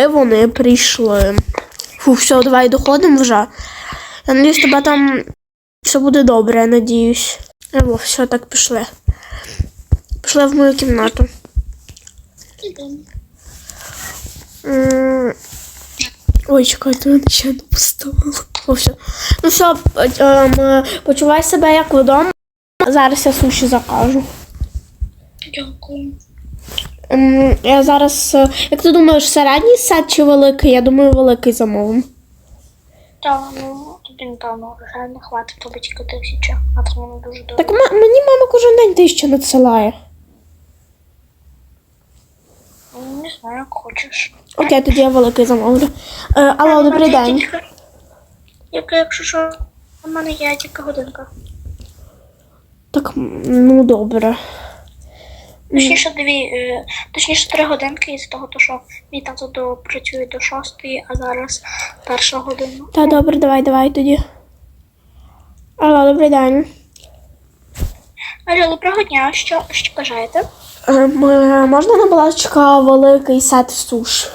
І вони прийшли. Фу, все, давай доходимо вже. Я надіюсь, тебе там все буде добре, я надіюсь. О, все, так пішли. Пішли в мою кімнату. Ой, чекайте, мене ще не поставила. О, все. Ну все, ем, почувай себе як вдома. Зараз я суші закажу. Дякую. Ем, Я зараз. е, Як ти думаєш, середній сет чи великий? Я думаю, великий замовим. Та, ну, тобі, напевно, не хватить тобі тільки тисяча, а це мені дуже дорого. Так мені мама кожен день тисячу надсилає. Ну, Не знаю, як хочеш. Окей, тоді я великий замовлю. Е, алло, добрий У день. Як, якщо що, у мене є тільки годинка. Так, ну добре. Точніше, дві, е, точніше, три годинки із того, що мій тато до, працює до шостої, а зараз перша година. Та добре, давай, давай тоді. Алло, добрий день. Алло, доброго дня, що, що бажаєте? Ем, е, можна на балачка великий сет суш?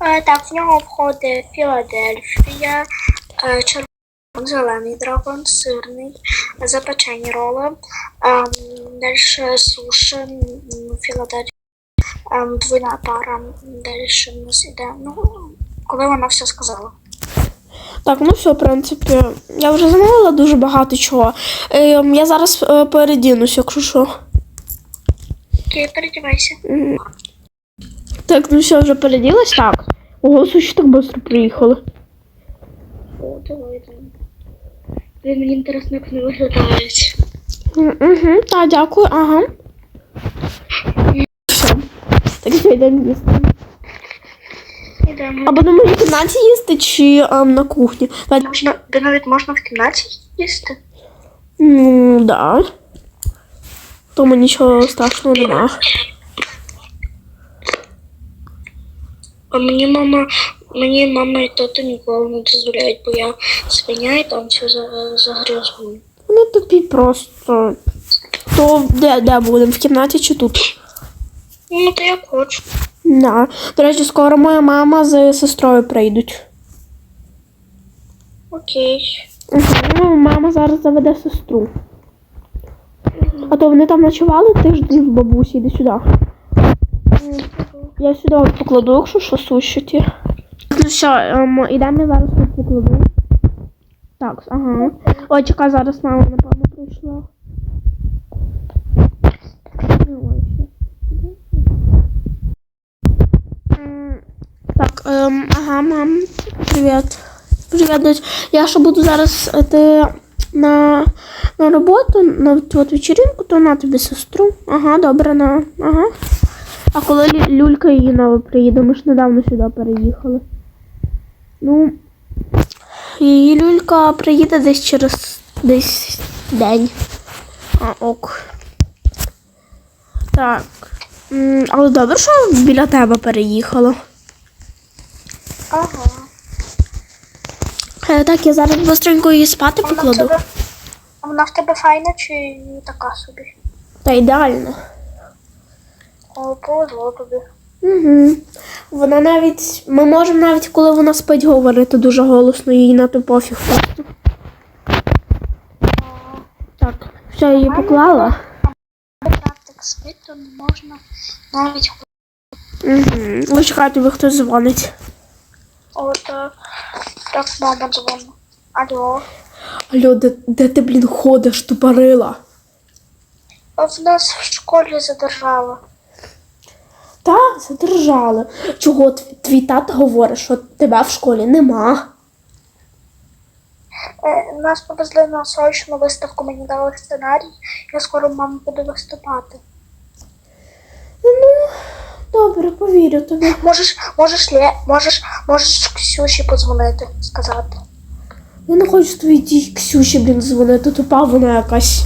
Е, так, в нього входить Філадельфія, е, червоний, зелений драгон, сирний, запечені роли, ем, далі суші, Філадельфія, ем, двойна пара, далі в нас іде. Ну, коли вона все сказала. Так, ну все, в принципі, я вже замовила дуже багато чого. Ем, я зараз е, передінусь, якщо що. Окей, передівайся. Так, ну все, вже переділась, так. Ого, суші так швидко приїхали. О, давай там. Блін, мені інтересно, як вони виглядають. Угу, так, дякую, ага. Все. Так що йдемо їсти. Ідемо. Або на моїй кімнаті їсти, чи ем, на кухні. Можна, де навіть можна в кімнаті їсти? Ну, да. Тому нічого страшного нема. А мені мама, мені мама і тато ніколи не дозволяють, бо я свиня і там все за- загрязую. Вони тупі просто. То де, де будемо? В кімнаті чи тут? Ну, то як хочу. Да. До речі, скоро моя мама з сестрою прийдуть. Окей. Угу. Ну, мама зараз заведе сестру. А то вони там ночували тиждень в бабусі, іди сюди. Я сюди покладу, якщо що. Ну все, ем, ідемо зараз тут покладу. Так, ага. Ой, чекай, зараз мама, напевно, прийшла. Так, ем, ага, мам, привіт. Привіт, дочь. Я ще буду зараз йти на, на роботу, на от вечеринку, то на тобі сестру. Ага, добре, на. Ага. А коли Люлька і Інова приїде, ми ж недавно сюди переїхали. Ну, її Люлька приїде десь через десь день. А, ок. Так. Але добре, що біля тебе переїхала. Ага. Е, Так, я зараз быстренько її спати Вона в покладу. тебе, а вона в тебе файна чи така собі? Та ідеально. О, повезло тобі. Угу. Вона навіть. Ми можемо навіть, коли вона спить, говорити дуже голосно, їй на то пофіг просто. Так, все, її поклала. Практик спить, то не можна навіть Угу. Ви чекайте, ви хтось дзвонить. От так мама дзвонить. Алло. Алло, де, де ти, блін, ходиш, тупорила? А в нас в школі задержала. Та, задержали. Чого твій, тато говорить, що тебе в школі нема? Е, нас повезли на срочну виставку, мені дали сценарій. Я скоро мама буде виступати. Ну, добре, повірю тобі. Можеш, можеш, лє, можеш, можеш Ксюші подзвонити, сказати. Я не хочу твоїй Ксюші, блін, дзвонити, тупа вона якась.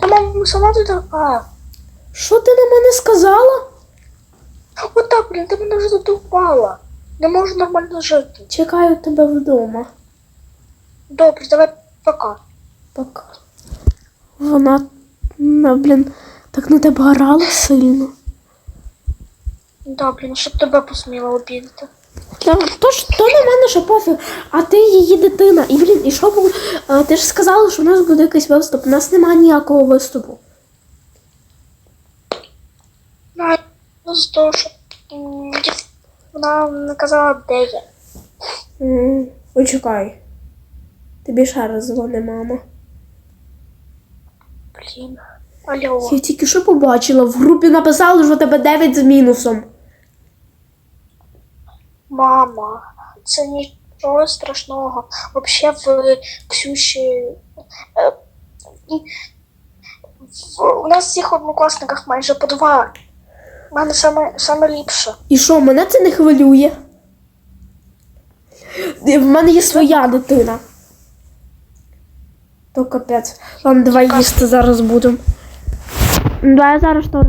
Та мама сама ти така. Що ти на мене сказала? От так, блін, ти мене вже задовбала. Не можу нормально жити. Чекаю тебе вдома. Добре, давай пока. Пока. Вона, ну, блін, так на тебе орала сильно. Добре, ну щоб тебе посміла обідати. Та, то, ж, то на мене що пофіг, а ти її дитина. І блін, і що було? Ти ж сказала, що в нас буде якийсь виступ. У нас немає ніякого виступу. Ну, а з того, що вона не казала, де я. Почекай. Тобі раз дзвони, мама. Блін. Алло. Я тільки що побачила, в групі написали, що тебе 9 з мінусом. Мама, це нічого страшного. Вообще в Ксюші. е, в- У нас всіх однокласниках майже по два. Мене саме, саме ліпше. І що, мене це не хвилює? В мене є своя дитина. То капець. Ладно, давай їсти зараз будемо. Давай я зараз то.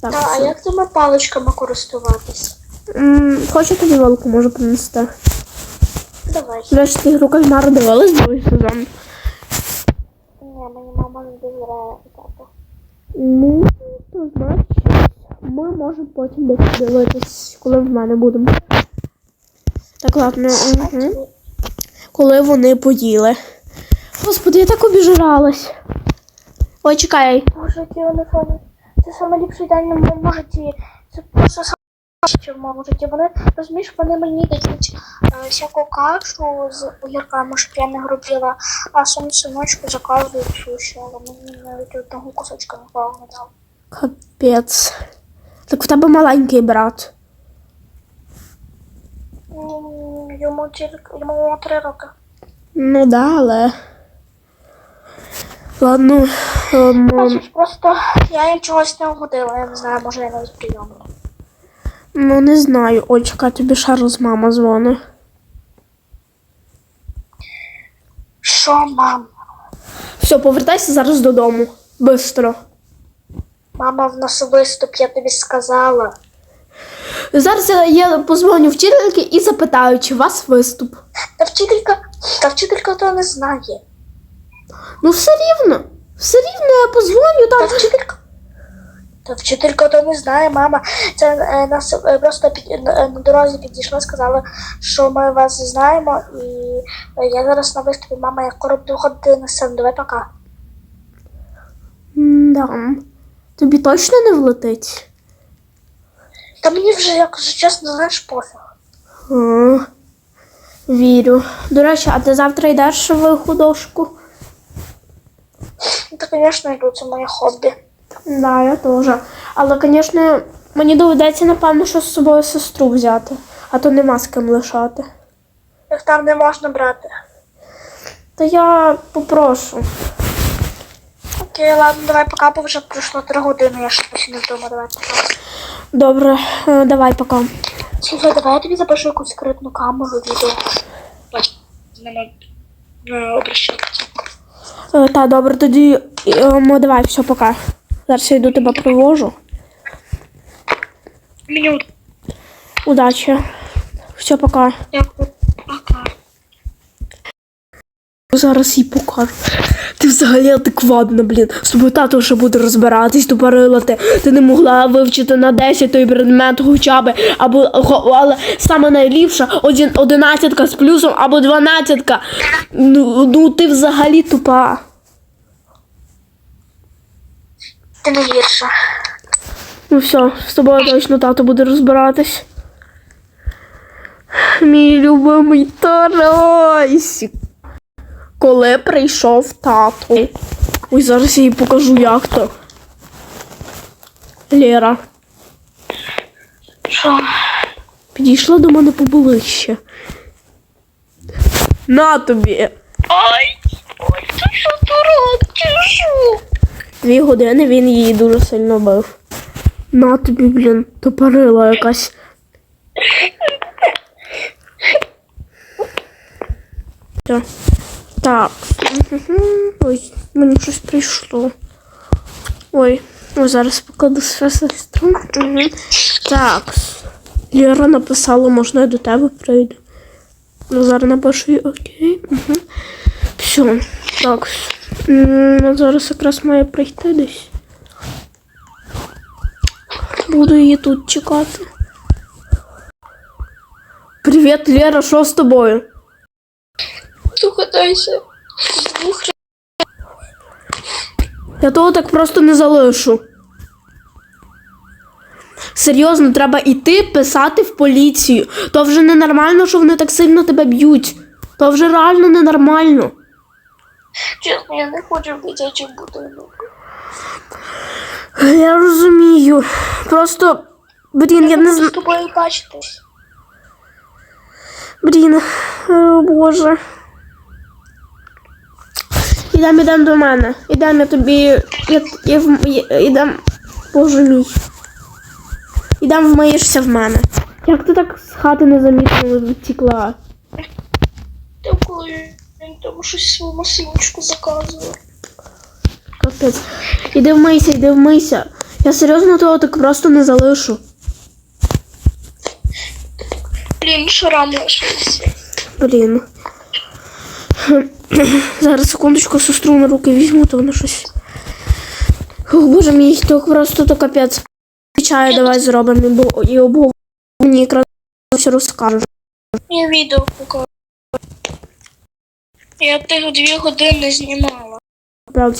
Так, Та, а все. як цими паличками користуватись? М, Хочу тобі велику можу принести. Давай. Речі, ти гру кальмара дивилась другий сезон. Ні, мені мама не довіряє тато. Ну, то значить, ми можемо потім десь дивитись, коли в мене будемо. Так, ладно. Угу. Коли вони поїли. Господи, я так обіжралась. Ой, чекай. Боже, ті вони. Це саме ліпший день на моєму житті. Це просто саме в моєму житті. Вони, розумієш, вони мені дають е, всяку кашу з огірками, щоб я не грубіла, а самі синочку заказують суші, але мені навіть одного кусочка не дав. Капець. Так в тебе маленький брат. Йому тільки йому три роки. Ну да, але. Ладно. Бачиш, просто я їм чогось не угодила, я не знаю, може я навіть прийомна. ну не знаю. Ой, чекай, тобі ще раз мама дзвонить. Що, мам? Все, повертайся зараз додому. Бистро. Мама в нас виступ, я тобі сказала. Зараз я, позвоню вчительки і запитаю, чи у вас виступ. Та вчителька, та вчителька то не знає. Ну все рівно. Все рівно я позвоню Та вчителька. Та вчителька то не знає, мама. Це е, нас е, просто під, е, на дорозі підійшла, сказала, що ми вас знаємо, і е, я зараз на виступі, мама, я скоро буду ходити на сцену. Давай пока. Да. Тобі точно не влетить? Та мені вже, якщо чесно, знаєш, пофіг. Вірю. До речі, а ти завтра йдеш в художку? Ну, Та, звісно, йду, це моє хобі. Да, я теж. Але, звісно, мені доведеться, напевно, що з собою сестру взяти, а то нема з ким лишати. Їх там не можна брати. Та я попрошу. Окей, ладно, давай пока, бо вже пройшло три години, я ще досі не вдома, давай пока. Добре, е, давай пока. Слухай, давай я тобі запишу якусь секретну камеру, відео. Бач, нема не обращатися. Е, Та, добре, тоді ем, давай, все, пока. Зараз я йду тебе привожу. Мені Удачі. Все, пока. дякую. Пока. Зараз їй покажу. Ти взагалі адекватна, блін. З тобою тато вже буде розбиратись, тупорила ти. Ти не могла вивчити на 10 той предмет хоча б, або але саме найліпша один, одинадцятка з плюсом або дванадцятка. Ну, ну ти взагалі тупа. Ти не гірша. Ну все, з тобою точно тато буде розбиратись. Мій любимий Тарасик. Коли прийшов тато. Ой, зараз я їй покажу, як то. Лера, Що? підійшла до мене поближче. На тобі. Ой, ой, ти що дурак, ти що? Дві години він її дуже сильно бив. На тобі, блін, топорила якась. Все. Так. Ой, мені щось прийшло. Ой, ой, зараз покладу свою сестру. Так. Лера написала, можна я до тебе прийду. Ну, зараз напишу окей. Угу. Все. Так. М, Зараз якраз має прийти десь. Буду її тут чекати. Привіт, Лера, що з тобою? Догадайся. Двох Я того так просто не залишу. Серйозно, треба йти писати в поліцію. То вже ненормально, що вони так сильно тебе б'ють. То вже реально ненормально. Чесно, я не хочу в дитячий будинок. Я розумію. Просто. Блін, я не З тобою бачитись. Блін, о Боже. Ідемо, ідемо до мене. Ідемо я тобі. Я, я, я, ідем. Боже мій. Ідемо вмиєшся в мене. Як ти так з хати незамітно втекла? Та коли він там щось свою масиночку заказував. Капець. Іди вмийся, іди вмийся. Я серйозно того так просто не залишу. Блін, шрам лишився. Блін. Зараз секундочку сестру на руки візьму, то вона щось. О, боже мій, то просто то капець. Чаю давай зробимо і бо- і обговоримо. Мені якраз все розкажеш. Я відео покажу. Я тих дві години знімала. Правда.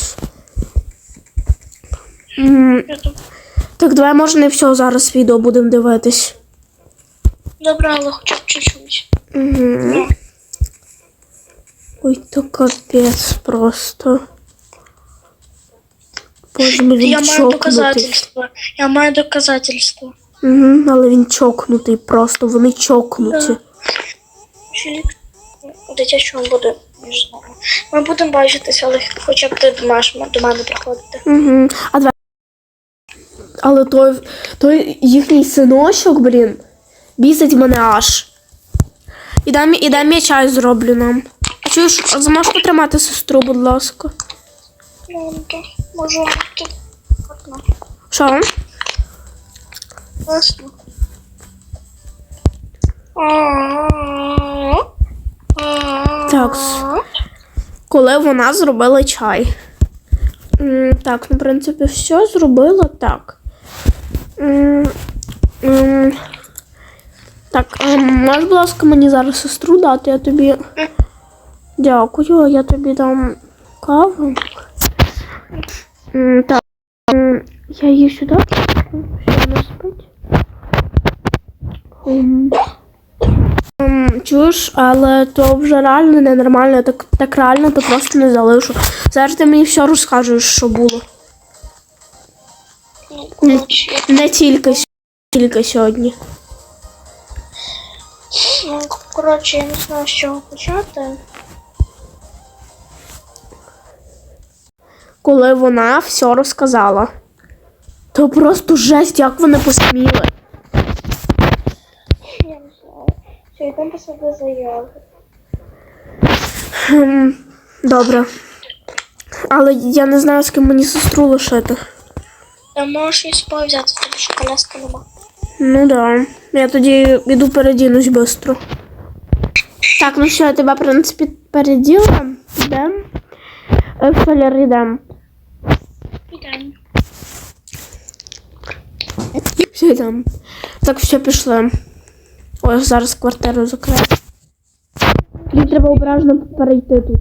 М, Так, давай може не все зараз відео будемо дивитись. Добре, але хоча б чуть-чуть. Угу. Ой, то капець просто. Боже мій, він Я маю чокнутий. доказательства. Я маю доказательства. Угу, але він чокнутий просто, вони чокнуті. Да. Чолік у дитячому буде, не знаю. Ми будемо бачитися, але хоча б ти маєш до мене приходити. Угу. А давай. Але той, той їхній синочок, блін, бісить мене аж. І дай, мі- і дай я чай зроблю нам. Чуєш, а зможеш потримати сестру, будь ласка. Можу ти. Що? Так. Коли вона зробила чай. Так, ну, в принципі, все зробила так. Так, ем, можеш, будь ласка, мені зараз сестру дати, я тобі. Дякую, я тобі дам каву. М, Так. м, Я її сюди. Що вона спить? Ем, Ем, Чуєш, але то вже реально ненормально, так, так реально то просто не залишу. Зараз ти мені все розкажеш, що було. Ну, Не тільки, с- тільки сьогодні. ну, коротше, я не знаю, з чого почати. Коли вона все розказала. То просто жесть, як вони посміли. Я не знаю. Йдемо. Ем, Добре. Але я не знаю, з ким мені сестру лишити. Я можеш її собою взяти, тому що коляска нема. Ну да. Я тоді іду передінусь швидко. Так, ну що, я тебе, в принципі, переділа. Йдем. Е, В Фелер йдем. Ідемо. Все. Так, все, пішли. Ой, зараз квартиру закрию. Тобі треба обережно перейти тут.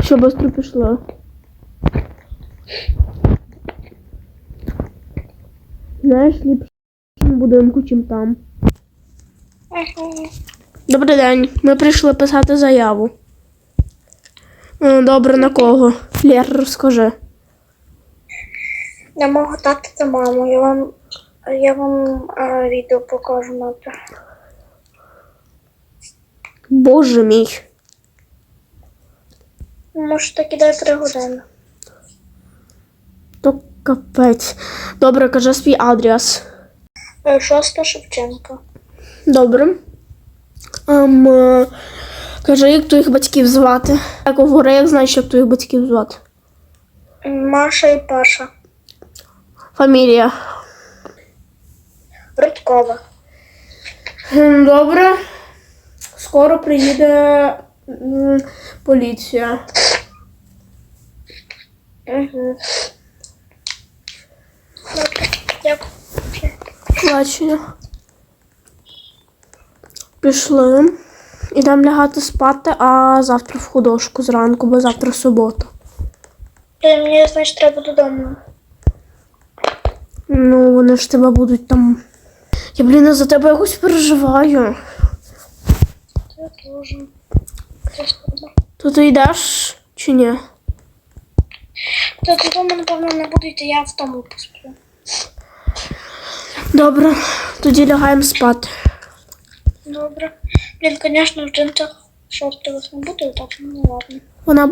Що швидко пішло. Знаєш, ліпше в будинку, чим там. Добрий день. Ми прийшли писати заяву. Е, Добре, на кого? Лєр, розкажи. На мого тата та маму. Я вам, я вам а, відео покажу на те. Боже мій. Може, так і дай три години. То капець. Добре, кажи свій адрес. Е, Шоста Шевченка. Добре. Е, кажи, як твоїх батьків звати. Так говори, як знаєш, як твоїх батьків звати. Маша і Паша. Фамілія. Рудкова. Ем, Добре. Скоро приїде поліція. Угу. Дякую. Бачення. Пішли. Ідемо лягати спати, а завтра в художку зранку, бо завтра субота. Блін, Мені, значить, треба додому. Ну, вони ж тебе будуть там. Я, блін, за тебе якось переживаю. Це складно. То ти йдеш чи ні? Та додому, напевно, не буду йти, я в тому посплю. Добре, тоді лягаємо спати. Добре. Блін, звісно, в джинсах шортових не буду, так ну ладно. Вона буде.